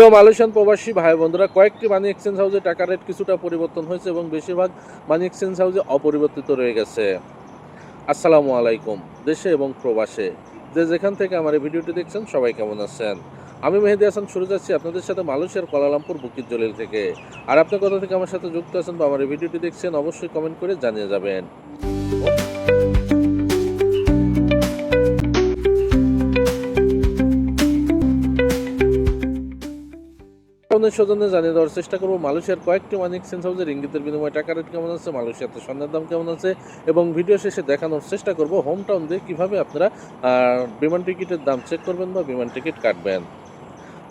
প্রিয় মালয়েশিয়ান প্রবাসী ভাই বন্ধুরা, কয়েকটি মানি এক্সচেঞ্জ হাউসে টাকা রেট কিছুটা পরিবর্তন হয়েছে এবং বেশিরভাগ মানি এক্সচেঞ্জ হাউসে অপরিবর্তিত রয়ে গেছে। আসসালামু আলাইকুম, দেশে এবং প্রবাসে। যে যেখান থেকে আমার এই ভিডিওটি দেখছেন, সবাই কেমন আছেন? আমি মেহেদি হাসান, শুরু যাচ্ছি আপনাদের সাথে মালয়েশিয়ার কোলালামপুর বুকির জলিল থেকে। আর আপনি কোথা থেকে আমার সাথে যুক্ত আছেন বা আমার এই ভিডিওটি দেখছেন, অবশ্যই কমেন্ট করে জানিয়ে যাবেন। আপনাদের সৌজন্যে জানিয়ে দেওয়ার চেষ্টা করব, মালয়েশিয়ার কয়েকটি মানি এক্সচেঞ্জ হাউসের ইঙ্গিতের বিনিময়ে টাকা রেট কেমন আছে, মালয়েশিয়াতে স্বর্ণের দাম কেমন আছে এবং ভিডিও শেষে দেখানোর চেষ্টা করব হোম টাউন দিয়ে কীভাবে আপনারা বিমান টিকিটের দাম চেক করবেন বা বিমান টিকিট কাটবেন।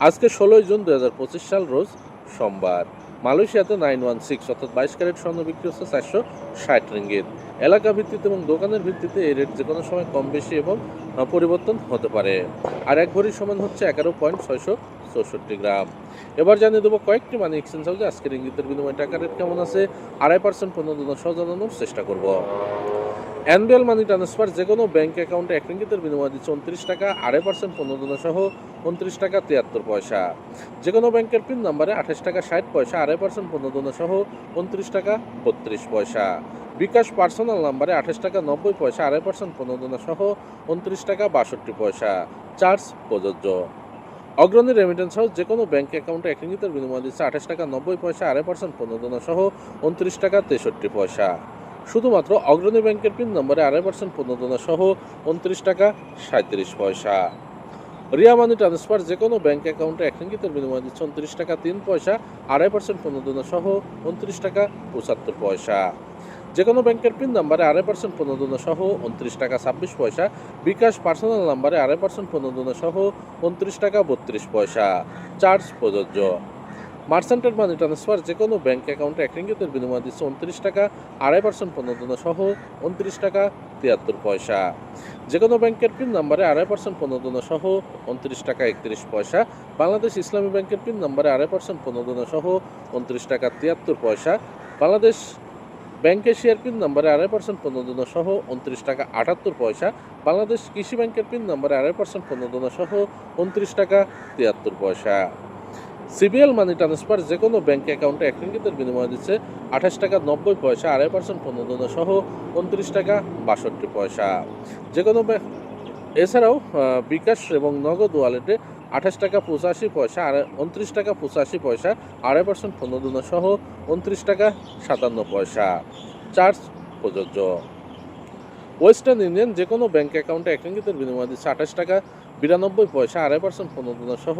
আজকে ষোলোই জুন দু হাজার পঁচিশ সাল, রোজ সোমবার। মালয়েশিয়াতে নাইন ওয়ান সিক্স অর্থাৎ বাইশ ক্যারেট স্বর্ণ বিক্রি হচ্ছে চারশো ষাট রিঙ্গিত। এলাকা ভিত্তিতে এবং দোকানের ভিত্তিতে এই রেট যে কোনো সময় কম বেশি এবং পরিবর্তন হতে পারে। আর এক ভরির সমান হচ্ছে এগারো পয়েন্ট ছয়শো চৌষট্টি গ্রাম। এবার জানিয়ে দেবো কয়েকটি মানি এক্সচেঞ্জ হাউসে আজকের ইঙ্গিতের বিনিময়ে টাকা রেট কেমন আছে, আড়াই পার্সেন্ট পনেরো সহ জানানোর চেষ্টা করব। অ্যানুয়াল মানি ট্রান্সফার যে কোনো ব্যাংক অ্যাকাউন্টে এক রিঙ্গিতের বিনিময় দিচ্ছে উনত্রিশ টাকা, আড়াই পার্সেন্ট পনেরো সহ উনত্রিশ টাকা, তিয়াত্তর পয়সা। যে কোনো ব্যাংকের পিন নাম্বারে আঠাশ টাকা, ষাট পয়সা, আড়াই পার্সেন্ট পনেরো সহ উনত্রিশ টাকা, বত্রিশ পয়সা। বিকাশ পার্সোনাল নাম্বারে আঠাশ টাকা, নব্বই পয়সা, আড়াই পার্সেন্ট পনেরো সহ উনত্রিশ টাকা, বাষট্টি পয়সা। চার্জ প্রযোজ্য। অগ্রণী রেমিটেন্স হাউস যে কোনো ব্যাংক অ্যাকাউন্টে এক রিঙ্গিতের বিনিময় দিচ্ছে আঠাশ টাকা নব্বই পয়সা, আড়াই পার্সেন্ট পনেরো সহ উনত্রিশ টাকা তেষট্টি পয়সা। শুধুমাত্র অগ্রণী ব্যাংকের পিন নম্বরে আড়াই পার্সেন্ট পনেরো সহ উনত্রিশ টাকা সাঁত্রিশ পয়সা। রিয়া মানি ট্রান্সফার যে কোনো ব্যাংক অ্যাকাউন্টে এক রিঙ্গিতের বিনিময় দিচ্ছে উনত্রিশ টাকা তিন পয়সা, আড়াই পার্সেন্ট পনেরো সহ উনত্রিশ টাকা পঁচাত্তর পয়সা। যে কোনো ব্যাংকের পিন নাম্বারে আড়াই পার্সেন্ট পনেরো সহ উনত্রিশ টাকা ছাব্বিশ পয়সা, বিকাশ পার্সোনাল নাম্বারে আড়াই পার্সেন্ট পনেরো সহ উনত্রিশ টাকা বত্রিশ পয়সা। চার্জ প্রযোজ্য। মার্চেন্টের মানি ট্রান্সফার যে কোনো ব্যাঙ্ক অ্যাকাউন্টে এক রিঙ্গিতের বিনিময় দিচ্ছে উনত্রিশ টাকা, আড়াই পার্সেন্ট পনেরো সহ উনত্রিশ টাকা তিয়াত্তর পয়সা। যে কোনো ব্যাংকের পিন নাম্বারে আড়াই পার্সেন্ট পনেরো সহ উনত্রিশ টাকা একত্রিশ পয়সা, বাংলাদেশ ইসলামী ব্যাংকের পিন নাম্বারে আড়াই পার্সেন্ট পনেরো সহ উনত্রিশ টাকা তিয়াত্তর পয়সা, বাংলাদেশ ব্যাংকের শেয়ার পিন নাম্বারে আড়াই পার্সেন্ট পনেরো সহ উনত্রিশ টাকা আটাত্তর পয়সা, বাংলাদেশ কৃষি ব্যাংকের পিন নাম্বারে আড়াই পার্সেন্ট পনেরো সহ উনত্রিশ টাকা তিয়াত্তর পয়সা। সিবিএল মানি ট্রান্সফার যে কোনো ব্যাংক অ্যাকাউন্টে এক রিঙ্গিতের বিনিময় দিচ্ছে আঠাশ টাকা নব্বই পয়সা, আড়াই পার্সেন্ট পনেরো সহ উনত্রিশ টাকা বাষট্টি পয়সা। যে কোনো এছাড়াও বিকাশ এবং নগদ ওয়ালেটে আঠাশ টাকা পঁচাশি পয়সা আর উনত্রিশ টাকা পঁচাশি পয়সা, আড়াই পার্সেন্ট পনেরো সহ উনত্রিশ টাকা সাতান্ন পয়সা। চার্জ প্রযোজ্য। ওয়েস্টার্ন ইউনিয়ন যে কোনো ব্যাঙ্ক অ্যাকাউন্টে এক রিঙ্গিতের বিনিময় দিচ্ছে আঠাশ টাকা, বিরানব্বই পয়সা, আড়াই পার্সেন্ট পনেরো সহ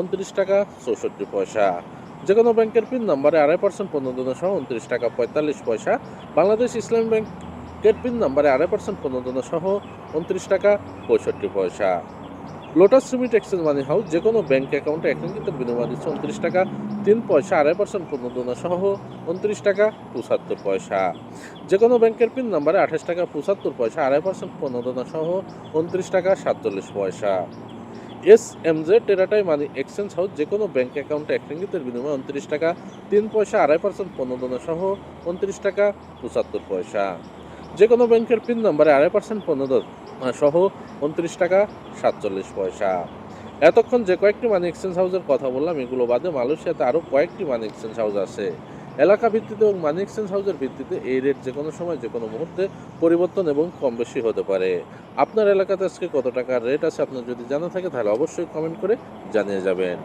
উনত্রিশ টাকা চৌষট্টি পয়সা। যে কোনো ব্যাংকের পিন নাম্বারে আড়াই পার্সেন্ট পনেরো সহ উনত্রিশ টাকা পঁয়তাল্লিশ পয়সা, বাংলাদেশ ইসলামী ব্যাংকের পিন নাম্বারে আড়াই পার্সেন্ট পনেরো সহ উনত্রিশ টাকা পঁয়ষট্টি পয়সা। Lotus Remit Exchange Money House যে কোনো ব্যাংক অ্যাকাউন্টে এক রিঙ্গিতের বিনিময় দিচ্ছে উনত্রিশ টাকা, তিন পয়সা, আড়াই পার্সেন্ট পনেরো সহ উনত্রিশ টাকা, পঁচাত্তর পয়সা। যে কোনো ব্যাংকের পিন নাম্বারে আঠাশ টাকা, পঁচাত্তর পয়সা, আড়াই পার্সেন্ট পনেরো সহ উনত্রিশ টাকা, সাতচল্লিশ পয়সা। এস এম জে টেরাটাই মানি এক্সচেঞ্জ হাউস যে কোনো ব্যাংক অ্যাকাউন্টে এক রিঙ্গিতের বিনিময়ে উনত্রিশ টাকা, তিন পয়সা, আড়াই পার্সেন্ট পনেরো সহ উনত্রিশ টাকা, পঁচাত্তর পয়সা। যে কোনো ব্যাংকের পিন নাম্বারে আড়াই পার্সেন্ট পনেরো সহ উনত্রিশ টাকা সাতচল্লিশ পয়সা। এতক্ষণ যে কয়েকটি মানি এক্সচেঞ্জ হাউসের কথা বললাম, এগুলো বাদে মালয়েশিয়াতে আরও কয়েকটি মানি এক্সচেঞ্জ হাউস আছে। এলাকা ভিত্তিতে এবং মানি এক্সচেঞ্জ হাউসের ভিত্তিতে এই রেট যে কোনো সময় যে কোনো মুহূর্তে পরিবর্তন এবং কম বেশি হতে পারে। আপনার এলাকাতে আজকে কত টাকার রেট আছে আপনার যদি জানা থাকে, তাহলে অবশ্যই কমেন্ট করে জানিয়ে যাবেন।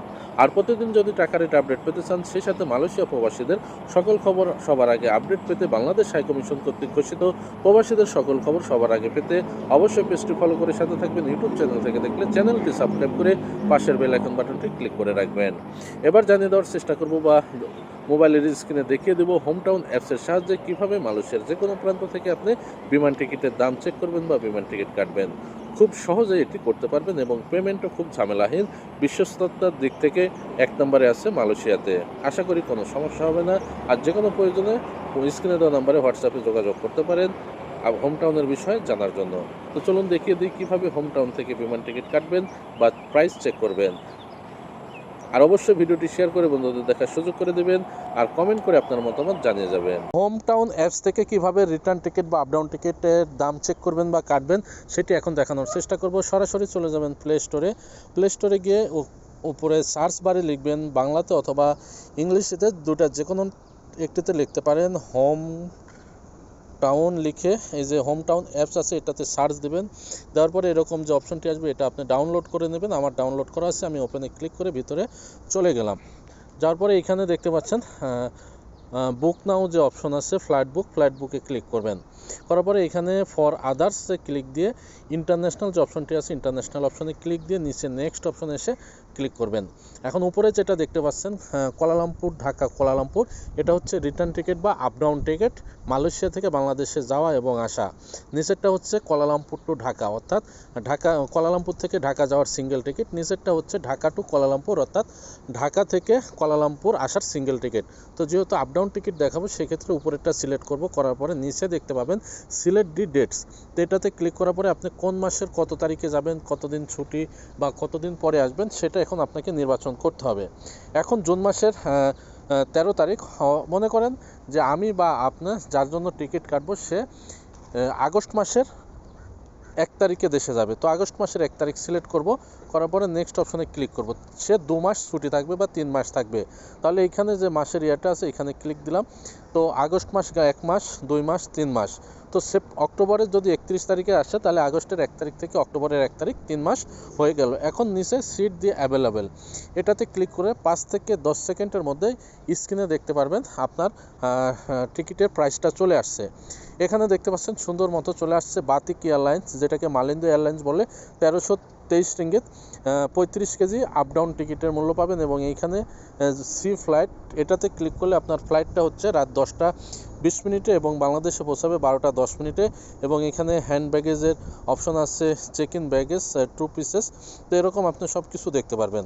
আর প্রতিদিন যদি টাকা রেট আপডেট পেতে চান, সেই সাথে মালয়েশিয়া প্রবাসীদের সকল খবর সবার আগে আপডেট পেতে বাংলাদেশ হাই কমিশন কর্তৃক ঘোষিত প্রবাসীদের সকল খবর সবার আগে পেতে অবশ্যই পেজটি ফলো করে সাথে থাকবেন। ইউটিউব চ্যানেল থেকে দেখলে চ্যানেলটি সাবস্ক্রাইব করে পাশের বেল আইকন বাটনটি ক্লিক করে রাখবেন। এবার জানিয়ে দেওয়ার চেষ্টা করব বা মোবাইলের স্ক্রিনে দেখিয়ে দেবো হোম টাউন অ্যাপসের সাহায্যে কীভাবে মালয়েশিয়ার যে কোনো প্রান্ত থেকে আপনি বিমান টিকিটের দাম চেক করবেন বা বিমান টিকিট কাটবেন। খুব সহজে এটি করতে পারবেন এবং পেমেন্টও খুব ঝামেলাহীন। বিশ্বস্ততার দিক থেকে এক নম্বরে আছে মালয়েশিয়াতে। আশা করি কোনো সমস্যা হবে না। আর যে কোনো প্রয়োজনে স্ক্রিনে দেওয়া নাম্বারে হোয়াটসঅ্যাপে যোগাযোগ করতে পারেন। আর হোম টাউনের বিষয়ে জানার জন্য। তো চলুন দেখিয়ে দিই কীভাবে হোম টাউন থেকে বিমান টিকিট কাটবেন বা প্রাইস চেক করবেন। আর অবশ্যই ভিডিওটি শেয়ার করে বন্ধুদের দেখার সুযোগ করে দেবেন আর কমেন্ট করে আপনার মতামত জানিয়ে যাবেন। হোম টাউন অ্যাপস থেকে কীভাবে রিটার্ন টিকিট বা আপডাউন টিকিটের দাম চেক করবেন বা কাটবেন, সেটি এখন দেখানোর চেষ্টা করব। সরাসরি চলে যাবেন প্লে স্টোরে প্লে স্টোরে গিয়ে উপরে সার্চ বারে লিখবেন বাংলাতে অথবা ইংলিশেতে দুটা যে কোনো একটিতে লিখতে পারেন হোম টাউন লিখে, এই যে হোম টাউন অ্যাপস আছে, এটাতে সার্চ দেবেন। দেওয়ার পরে এরকম যে অপশনটি আসবে, এটা আপনি ডাউনলোড করে নেবেন। আমার ডাউনলোড করা আছে, আমি ওপেনে ক্লিক করে ভিতরে চলে গেলাম। যাওয়ার পরে এখানে দেখতে পাচ্ছেন বুক নাও যে অপশন আছে ফ্লাইট বুক ফ্লাইট বুকে ক্লিক করবেন। করার পরে এখানে ফর আদার্সে ক্লিক দিয়ে ইন্টারন্যাশনাল যে অপশনটি আছে ইন্টারন্যাশনাল অপশনে ক্লিক দিয়ে নিচে নেক্সট অপশনে এসে ক্লিক করবেন। এখন উপরে যেটা দেখতে পাচ্ছেন আহ, কোলালামপুর ঢাকা কোলালামপুর এটা হচ্ছে রিটার্ন টিকিট বা আপ ডাউন টিকিট মালয়েশিয়া থেকে বাংলাদেশে যাওয়া এবং আসা। নিচেরটা হচ্ছে কোলালামপুর টু ঢাকা অর্থাৎ ঢাকা কোলালামপুর থেকে ঢাকা যাওয়ার সিঙ্গেল টিকিট নিচেরটা হচ্ছে ঢাকা টু কোলালামপুর অর্থাৎ ঢাকা থেকে কোলালামপুর আসার সিঙ্গেল টিকিট তো যেহেতু আপ ডাউন টিকিট দেখাবো সেক্ষেত্রে উপরেরটা সিলেক্ট করব করার পরে নিচে দেখতে পাবেন সিলেক্ট ডি ডেটস তো এটাতে ক্লিক করার পরে আপনি কোন মাসের কত তারিখে যাবেন কতদিন ছুটি বা কতদিন পরে আসবেন সেটা এখন আপনাকে নির্বাচন করতে হবে। এখন জুন মাসের তেরো তারিখ মনে করেন যে আমি বা আপনার যার জন্য টিকিট কাটবো সে আগস্ট মাসের এক তারিখে দেশে যাবে। তো আগস্ট মাসের এক তারিখ সিলেক্ট করব, করার পরে নেক্সট অপশনে ক্লিক করব। সে দু মাস ছুটি থাকবে বা তিন মাস থাকবে। তাহলে এখানে যে মাসের ইয়েটা আছে, এখানে ক্লিক দিলাম। তো আগস্ট মাস এক মাস, দুই মাস, তিন মাস। তো সেপ অক্টোবরের যদি একত্রিশ তারিখে আসে, তাহলে আগস্টের এক তারিখ থেকে অক্টোবরের এক তারিখ তিন মাস হয়ে গেল। এখন নিচে সিট দিয়ে অ্যাভেলেবেল এটাতে ক্লিক করে পাঁচ থেকে দশ সেকেন্ডের মধ্যে স্ক্রিনে দেখতে পারবেন আপনার টিকিটের প্রাইসটা চলে আসছে। এখানে দেখতে পাচ্ছেন সুন্দর মতো চলে আসছে বাতিক এয়ারলাইন্স, যেটাকে মালিন্দু এয়ারলাইন্স বলে। তেরোশো তেইশ রিঙ্গিত পঁয়ত্রিশ কেজি আপ ডাউন টিকিটের মূল্য পাবেন এবং এইখানে সি ফ্লাইট এটাতে ক্লিক করলে আপনার ফ্লাইটটা হচ্ছে রাত দশটা বিশ মিনিটে এবং বাংলাদেশে পৌঁছাবে বারোটা দশ মিনিটে এবং এখানে হ্যান্ড ব্যাগেজের অপশন আছে check in baggage two pieces তো এরকম আপনি সব কিছু দেখতে পারবেন।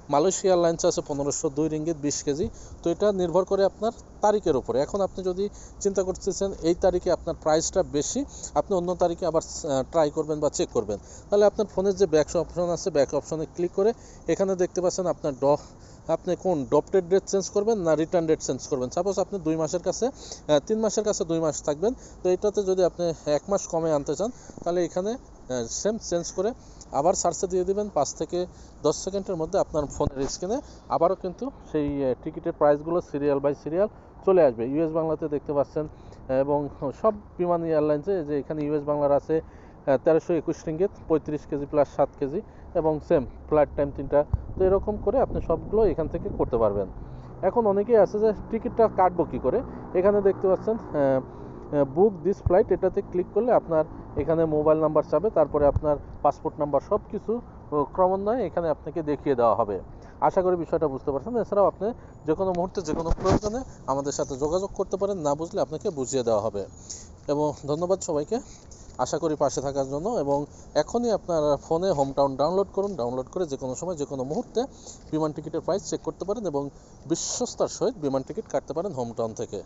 মালয়েশিয়া এয়ারলাইন্স আছে পনেরোশো দুই রিঙ্গিত, বিশ কেজি। তো এটা নির্ভর করে আপনার তারিখের উপরে। এখন আপনি যদি চিন্তা করতেছেন, এই তারিখে আপনার প্রাইসটা বেশি, আপনি অন্য তারিখে আবার ট্রাই করবেন বা চেক করবেন। তাহলে আপনার ফোনের যে ব্যাক অপশন আছে ব্যাক অপশনে ক্লিক করে এখানে দেখতে পাচ্ছেন আপনার ড আপনি কোন ডপটেড ডেট চেঞ্জ করবেন না রিটার্ন ডেট চেঞ্জ করবেন। সাপোজ আপনি দুই মাসের কাছে তিন মাসের কাছে দুই মাস থাকবেন। তো এটাতে যদি আপনি এক মাস কমে আনতে চান, তাহলে এখানে সেম চেঞ্জ করে আবার সার্চে দিয়ে দেবেন পাঁচ থেকে দশ সেকেন্ডের মধ্যে আপনার ফোনের স্ক্রিনে আবারও কিন্তু সেই টিকিটের প্রাইসগুলো সিরিয়াল বাই সিরিয়াল চলে আসবে। ইউএস বাংলাতে দেখতে পাচ্ছেন, এবং সব বিমান এয়ারলাইন্সে যে এখানে ইউএস বাংলার আছে তেরোশো একুশ রিঙ্গিত পঁয়ত্রিশ কেজি প্লাস সাত কেজি, এবং সেম ফ্লাইট টাইম তিনটা। তো এরকম করে আপনি সবগুলো এখান থেকে করতে পারবেন। এখন অনেকেই আছে যে টিকিটটা কাটবো কী করে? এখানে দেখতে পাচ্ছেন বুক দিস ফ্লাইট এটাতে ক্লিক করলে আপনার এখানে মোবাইল নাম্বার চাবে, তারপরে আপনার পাসপোর্ট নাম্বার সব কিছু ক্রমান্বয়ে এখানে আপনাকে দেখিয়ে দেওয়া হবে। আশা করি বিষয়টা বুঝতে পারছেন। এছাড়াও আপনি যে কোনো মুহূর্তে যে কোনো প্রয়োজনে আমাদের সাথে যোগাযোগ করতে পারেন, না বুঝলে আপনাকে বুঝিয়ে দেওয়া হবে। এবং ধন্যবাদ সবাইকে। আশা করি পাশে থাকার জন্য এবং এখনই আপনার ফোনে হোম টাউন ডাউনলোড করুন। ডাউনলোড করে যে কোনো সময় যে কোনো মুহূর্তে বিমান টিকিটের প্রাইস চেক করতে পারেন এবং বিশ্বস্তার সহিত বিমান টিকিট কাটতে পারেন হোম টাউন থেকে।